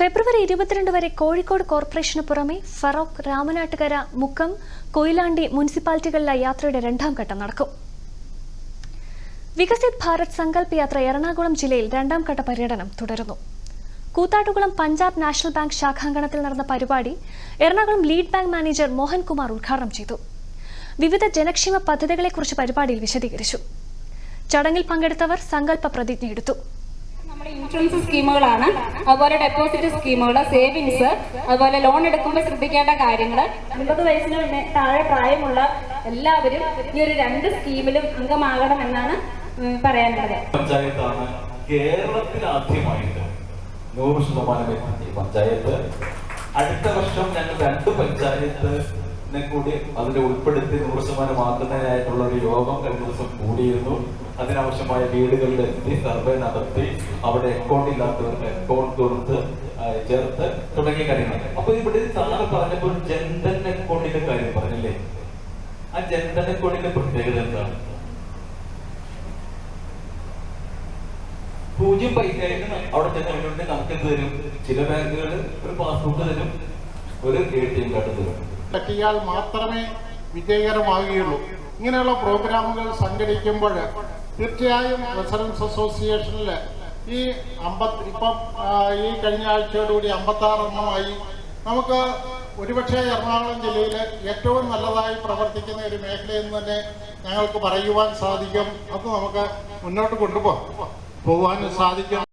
ഫെബ്രുവരി ഇരുപത്തിരണ്ട് വരെ കോഴിക്കോട് കോർപ്പറേഷന് പുറമെ ഫറോക്ക് രാമനാട്ടുകര മുക്കം കൊയിലാണ്ടി മുനിസിപ്പാലിറ്റികളിലെ യാത്രയുടെ രണ്ടാം ഘട്ടം നടക്കും. വികസിത് ഭാരത് സങ്കല്പ് യാത്ര എറണാകുളം ജില്ലയിൽ രണ്ടാം ഘട്ട പര്യടനം തുടരുന്നു. കൂത്താട്ടുകുളം പഞ്ചാബ് നാഷണൽ ബാങ്ക് ശാഖാങ്കണത്തിൽ നടന്ന പരിപാടി Ernakulam lead bank manager Mohankumar ഉദ്ഘാടനം ചെയ്തു. വിവിധ ജനക്ഷേമ പദ്ധതികളെക്കുറിച്ച് പരിപാടിയിൽ വിശദീകരിച്ചു. ചടങ്ങിൽ പങ്കെടുത്തവർ സങ്കല്പ പ്രതിജ്ഞയെടുത്തു. നമ്മുടെ ഇൻഷുറൻസ് സ്കീമുകളാണ്. അതുപോലെ ഡെപ്പോസിറ്റ് സ്കീമുകൾ സേവിങ്സ് അതുപോലെ ലോൺ എടുക്കുമ്പോൾ ശ്രദ്ധിക്കേണ്ട കാര്യങ്ങൾ അൻപത് വയസ്സിന് താഴെ പ്രായമുള്ള എല്ലാവരും ഈ ഒരു രണ്ട് സ്കീമിലും അംഗമാകണം എന്നാണ് പറയാനുള്ളത്. പഞ്ചായത്താണ് കേരളത്തിൽ ആദ്യമായിട്ട് നൂറ് ശതമാനം പഞ്ചായത്ത്. അടുത്ത വർഷം ഞങ്ങൾ രണ്ട് പഞ്ചായത്തിനെ കൂടി അതിന്റെ ഉൾപ്പെടുത്തി നൂറ് ശതമാനം ആക്കുന്നതിനായിട്ടുള്ള ഒരു യോഗം കഴിഞ്ഞ ദിവസം കൂടിയിരുന്നു. അതിനാവശ്യമായ വീടുകളിൽ എത്തി സർവേ നടത്തി അവിടെ അക്കൗണ്ട് ഇല്ലാത്തവർക്ക് അക്കൗണ്ട് കൊടുത്ത് ചേർത്ത് തുടങ്ങിയ കാര്യങ്ങൾ അപ്പൊ ഇവിടെ സാറ് പറഞ്ഞപ്പോൾ ജൻധൻ അക്കൗണ്ടിന്റെ കാര്യം പറഞ്ഞില്ലേ? ആ ജൻധൻ അക്കൗണ്ടിന്റെ പ്രത്യേകത എന്താണ്? പൂജ്യം പൈസ അവിടെ ചെന്നുണ്ടെങ്കിൽ നമുക്ക് എന്ത് തരും? ചില ബാങ്കുകൾ ഒരു പാസ്ബുക്ക് തരും ഒരു എ ടി എം കാർഡ് തരും. പറ്റിയാൽ മാത്രമേ വിജയകരമാവുകയുള്ളൂ. ഇങ്ങനെയുള്ള പ്രോഗ്രാമുകൾ സംഘടിക്കുമ്പോൾ തീർച്ചയായും റെസിഡൻസ് അസോസിയേഷനിൽ ഈ അമ്പത് ഇപ്പം ഈ കഴിഞ്ഞ ആഴ്ചയോടുകൂടി അമ്പത്തി ആറെണ്ണമായി നമുക്ക് ഒരുപക്ഷെ എറണാകുളം ജില്ലയിൽ ഏറ്റവും നല്ലതായി പ്രവർത്തിക്കുന്ന ഒരു മേഖലയെന്ന് തന്നെ ഞങ്ങൾക്ക് പറയുവാൻ സാധിക്കും. അത് നമുക്ക് മുന്നോട്ട് കൊണ്ടുപോകാൻ സാധിക്കും.